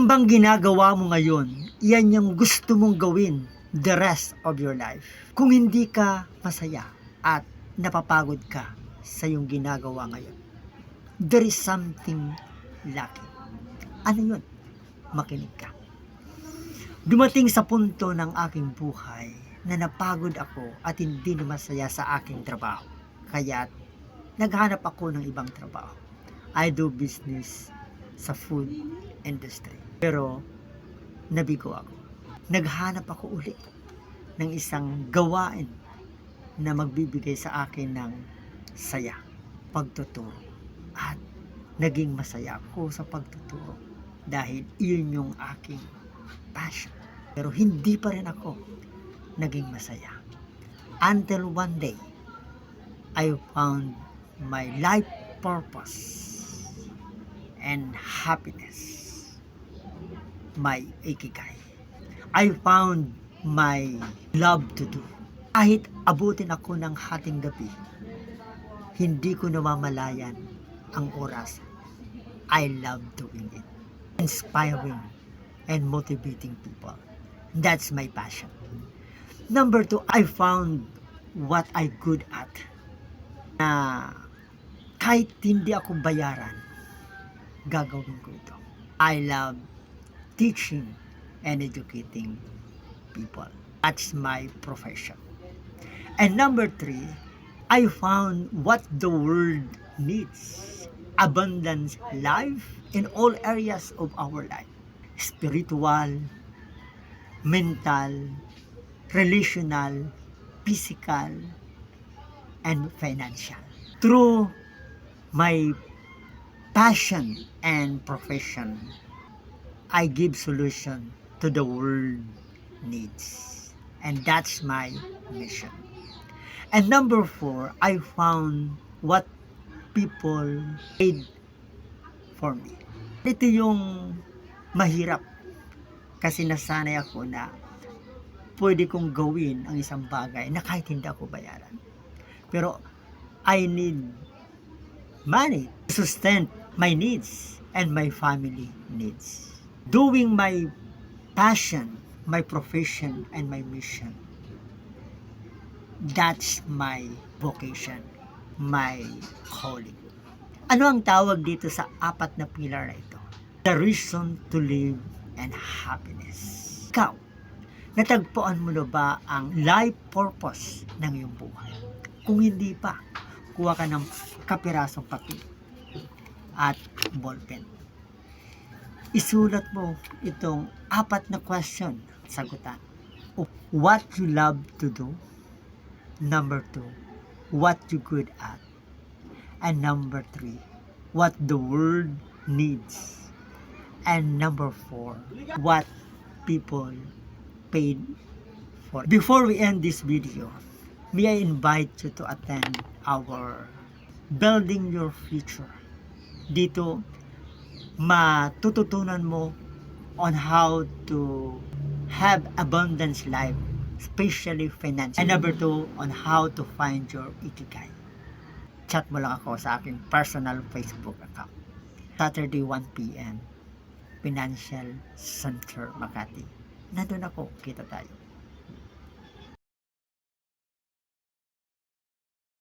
Yan bang ginagawa mo ngayon? Yan yung gusto mong gawin the rest of your life. Kung hindi ka masaya at napapagod ka sa yung ginagawa ngayon, there is something lacking. Ano yun? Makinig ka. Dumating sa punto ng aking buhay na napagod ako at hindi na masaya sa aking trabaho. Kaya naghanap ako ng ibang trabaho. I do business sa food industry. Pero nabigo ako. Naghanap ako uli ng isang gawain na magbibigay sa akin ng saya, pagtuturo. At naging masaya ako sa pagtuturo dahil iyon yung aking passion. Pero hindi pa rin ako naging masaya. Until one day, I found my life purpose and happiness. My ikigai. I found my love to do. Kahit abutin ako ng hating gabi, hindi ko namamalayan ang oras. I love doing it. Inspiring and motivating people. That's my passion. Number two, I found what I good at. Na kahit hindi ako bayaran, gagawin ko ito. I love teaching and educating people. That's my profession. And number three, I found what the world needs. Abundance life in all areas of our life. Spiritual, mental, relational, physical, and financial. Through my passion and profession, I give solution to the world needs. And that's my mission. And number four, I found what people paid for me. Ito yung mahirap kasi nasanay ako na pwede kong gawin ang isang bagay na kahit hindi ako bayaran. Pero I need money to sustain my needs and my family needs. Doing my passion, my profession, and my mission. That's my vocation, my calling. Ano ang tawag dito sa apat na pilar na ito? The reason to live and happiness. Ikaw, natagpuan mo na ba ang life purpose ng iyong buhay? Kung hindi pa, kuha ka ng kapirasong papel at ballpen. Isulat mo itong apat na question sagutan. What you love to do. Number two, what you good at. And number three, what the world needs. And number four, what people paid for. Before we end this video, may I invite you to attend our Building Your Future. Dito, matututunan mo on how to have abundance life, especially financial. And number two, on how to find your ikigai. Chat mo lang ako sa aking personal Facebook account. Saturday 1 p.m. Financial Center Makati. Nandun ako, kita tayo.